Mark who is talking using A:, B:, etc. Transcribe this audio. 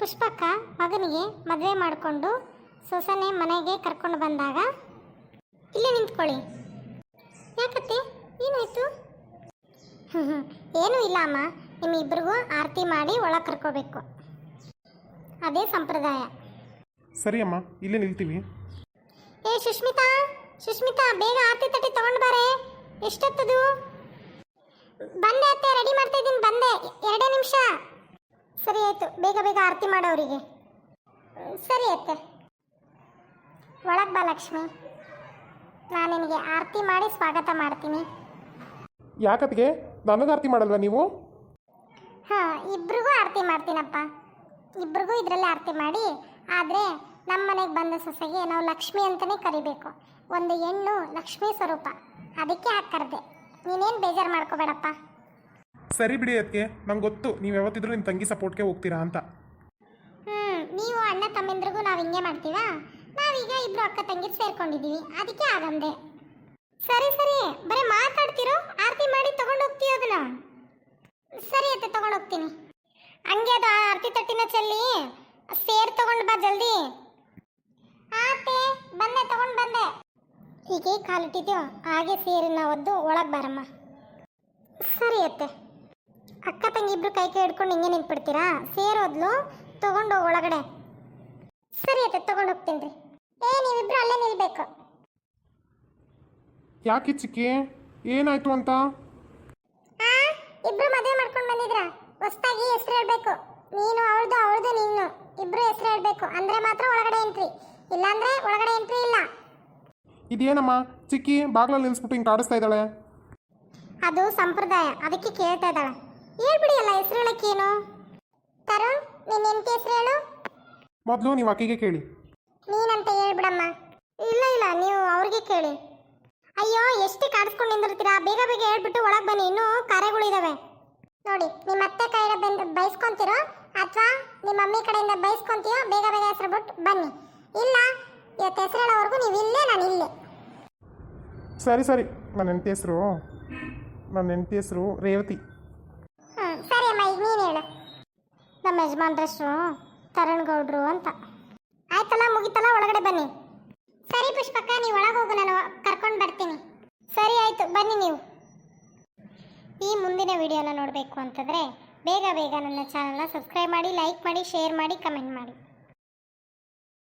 A: ಪುಷ್ಪಕ್ಕ ಮಗನಿಗೆ ಮದುವೆ ಮಾಡಿಕೊಂಡು ಸೊಸನೆ ಮನೆಗೆ ಕರ್ಕೊಂಡು ಬಂದಾಗ ಇಲ್ಲೇ ನಿಂತ್ಕೊಳ್ಳಿ. ಯಾಕತ್ತೆ? ಏನಾಯ್ತು? ಹ್ಞೂ ಹ್ಞೂ ಏನೂ ಇಲ್ಲ ಅಮ್ಮ. ನಿಮ್ಮಿಬ್ಬರಿಗೂ ಆರತಿ ಮಾಡಿ ಒಳಗೆ ಕರ್ಕೋಬೇಕು. ಅದೇ ಸಂಪ್ರದಾಯ.
B: ಸರಿ ಅಮ್ಮ ಇಲ್ಲೇ ನಿಲ್ತೀವಿ.
A: ಏ ಸುಷ್ಮಿತಾ! ಸುಷ್ಮಿತಾ ಬೇಗ ಆರತಿ ತಟ್ಟಿ ತಗೊಂಡು ಬಾರೆ. ಎಷ್ಟೊತ್ತದು? ಬಂದೆ ಅತ್ತೆ ರೆಡಿ ಮಾಡ್ತಾ ಇದ್ದೀನಿ ಬಂದೆ. ಎರಡೇ ನಿಮಿಷ. ಸರಿ ಆಯ್ತು ಬೇಗ ಬೇಗ ಆರತಿ ಮಾಡೋರಿಗೆ ಸರಿ ಅತ್ತೆ. ಒಳಗೆ ಬಾ ಲಕ್ಷ್ಮಿ. ನಾನು ನಿನಗೆ ಆರತಿ ಮಾಡಿ ಸ್ವಾಗತ ಮಾಡ್ತೀನಿ.
B: ಯಾಕತ್ಗೆ ನನಗೆ ಆರತಿ ಮಾಡಲ್ವಾ ನೀವು?
A: ಹಾಂ ಇಬ್ರಿಗೂ ಆರತಿ ಮಾಡ್ತೀನಪ್ಪ. ಇಬ್ರಿಗೂ ಇದರಲ್ಲಿ ಆರತಿ ಮಾಡಿ ಆದರೆ ನಮ್ಮ ಮನೆಗೆ ಬಂದ ಸೊಸೆಗೆ ನಾವು ಲಕ್ಷ್ಮಿ ಅಂತಲೇ ಕರಿಬೇಕು. ಒಂದು ಹೆಣ್ಣು ಲಕ್ಷ್ಮೀ ಸ್ವರೂಪ. ಅದಕ್ಕೆ ಹಾಕಿ ಕರೆದೆ. ನೀನೇನು ಬೇಜಾರು ಮಾಡ್ಕೋಬೇಡಪ್ಪ.
B: ಸರಿ ಬಿಡಿ ಅದಕ್ಕೆ ನಂಗೆ ಗೊತ್ತು, ನೀವು ಯಾವತ್ತಿದ್ರೂ ನಿಮ್ಮ ತಂಗಿ ಸಪೋರ್ಟ್ಗೆ ಹೋಗ್ತೀರಾ ಅಂತ.
A: ಹ್ಞೂ ನೀವು ಅಣ್ಣ ತಮ್ಮೆಂದ್ರಿಗೂ ನಾವು ಹಿಂಗೆ ಮಾಡ್ತೀವಾ? ನಾವೀಗ ಇಬ್ರು ಅಕ್ಕ ತಂಗಿ ಸೇರ್ಕೊಂಡಿದ್ದೀವಿ ಅದಕ್ಕೆ ಆಗಂದೆ. ಸರಿ ಸರಿ, ಬರೀ ಮಾತಾಡ್ತಿರೋ? ಆರತಿ ಮಾಡಿ ತಗೊಂಡು ಹೋಗ್ತೀವಿ ಅದನ್ನ? ಸರಿ ಅತ್ತೆ, ತಗೊಂಡು ಹೋಗ್ತೀನಿ. ಹಂಗೆ ಅದು ಆರತಿ ತಟ್ಟಿನ ಚೆಲ್ಲಿ ಸೇರ್ ತಗೊಂಡು ಬಾ ಜಲ್ದಿ. ಆತೆ ಬಂದೆ, ತಗೊಂಡು ಬಂದೆ. ಹೀಗೆ ಕಾಲಿಟ್ಟಿದ್ಯೋ, ಹಾಗೆ ಸೇರಿ ನಾವದ್ದು ಒಳಗೆ ಬಾರಮ್ಮ. ಸರಿ ಅತ್ತೆ. ಅಕ್ಕ ತಂಗಿ ಇಬ್ರು ಕೈ ಕೈ ಹಿಡ್ಕೊಂಡು ಹಿಂಗೆ ನಿಂತ್ಬಿಡ್ತೀರಾ? ಸೇರೋದ್ಲು? ತಗೊಂಡು ಹೋಗ್ ಒಳಗಡೆ. ಸರಿ ಅತ್ತೆ ತಗೊಂಡು ಹೋಗ್ತೀನಿ ರೀ. ಏ ನೀವಿಬ್ರು ಅಲ್ಲೇ ನಿಲ್ಬೇಕು.
B: ಯಾಕೆ ಚಿಕ್ಕಿ? ಏನಾಯ್ತು ಅಂತ?
A: ಆ ಇಬ್ರು ಮದುವೆ ಮಾಡ್ಕೊಂಡು ಬಂದಿದ್ರ. ಹೊಸ್ತಾಗಿ ಹೆಸರು ಹೇಳ್ಬೇಕು. ನೀನು ಅವ್ರದ್ದು ಅವ್ರದ್ದು ನೀನು. ಇಬ್ರು ಹೆಸರು ಹೇಳ್ಬೇಕು. ಅಂದ್ರೆ ಮಾತ್ರ ಒಳಗಡೆ ಎಂಟ್ರಿ ಇಲ್ಲಾಂದ್ರೆ ಒಳಗಡೆ ಎಂಟ್ರಿ ಇಲ್ಲ.
B: ಇದೇನಮ್ಮ? ಚಿಕ್ಕಿ ಬಾಗ್ಲಲ್ಲಿ ನಿಲ್ಸ್ಬಿಟ್ಟು ಹಿಂಗೆ ಕಾಡಿಸ್ತಾ ಇದ್ದಾಳೆ.
A: ಅದು ಸಂಪ್ರದಾಯ. ಅದಕ್ಕೆ ಕೇಳ್ತಾ ಇದ್ದಾಳೆ. ಹೇಳ್ಬಿಡಿ ಅಲ್ಲ ಹೆಸರು ಹೇಳಕ್ಕೇನು ತರುಣ್ ನಿನ್ನ ಹೆಂಡತಿ ಹೆಸರು ಹೇಳು.
B: ಮೊದಲು ನೀವು ಅಕ್ಕಿಗೆ ಕೇಳಿ.
A: ನೀನಂತ ಹೇಳ್ಬಿಡಮ್ಮ ಇಲ್ಲ ಇಲ್ಲ ನೀವು ಅವ್ರಿಗೆ ಕೇಳಿ. ಅಯ್ಯೋ ಎಷ್ಟು ಕಾಡಿಸ್ಕೊಂಡು ನಿಂದಿರ್ತೀರಾ? ಬೇಗ ಬೇಗ ಹೇಳ್ಬಿಟ್ಟು ಒಳಗೆ ಬನ್ನಿ ಇನ್ನೂ ಕಾರ್ಯಗಳಿದಾವೆ ನೋಡಿ ನಿಮ್ಮ ಅತ್ತೆ ಕೈಯಿಂದ ಬಂದು ಬಯಸ್ಕೊಂತೀರೋ ಅಥವಾ ನಿಮ್ಮ ಮಮ್ಮಿ ಕಡೆಯಿಂದ ಬಯಸ್ಕೊಂತೀಯೋ ಬೇಗ ಬೇಗ ಹೆಸರು ಬಿಟ್ಟು ಬನ್ನಿ. ಇಲ್ಲ ಇವತ್ತು ಹೆಸರು ಹೇಳೋವರೆಗೂ ನೀವು ಇಲ್ಲೇ ನಾನು ಇಲ್ಲೇ.
B: ಸರಿ ಸರಿ. ನನ್ನ ಹೆಂಡತಿ ಹೆಸರು ನನ್ನ ಹೆಂಡತಿ ಹೆಸರು ರೇವತಿ.
A: ನಮ್ಮ ಯಜಮಾನ್ರ ಹೆಸರು ತರಣ್ ಗೌಡ್ರು ಅಂತ. ಆಯ್ತಲ್ಲ, ಮುಗಿತಲ್ಲ, ಒಳಗಡೆ ಬನ್ನಿ. ಸರಿ ಪುಷ್ಪಕ್ಕ, ನೀವು ಒಳಗೆ ಹೋಗು, ನಾನು ಕರ್ಕೊಂಡು ಬರ್ತೀನಿ. ಸರಿ, ಆಯಿತು, ಬನ್ನಿ ನೀವು. ಈ ಮುಂದಿನ ವಿಡಿಯೋನ ನೋಡಬೇಕು ಅಂತಂದರೆ ಬೇಗ ಬೇಗ ನನ್ನ ಚಾನಲ್ನ ಸಬ್ಸ್ಕ್ರೈಬ್ ಮಾಡಿ, ಲೈಕ್ ಮಾಡಿ, ಶೇರ್ ಮಾಡಿ, ಕಮೆಂಟ್ ಮಾಡಿ.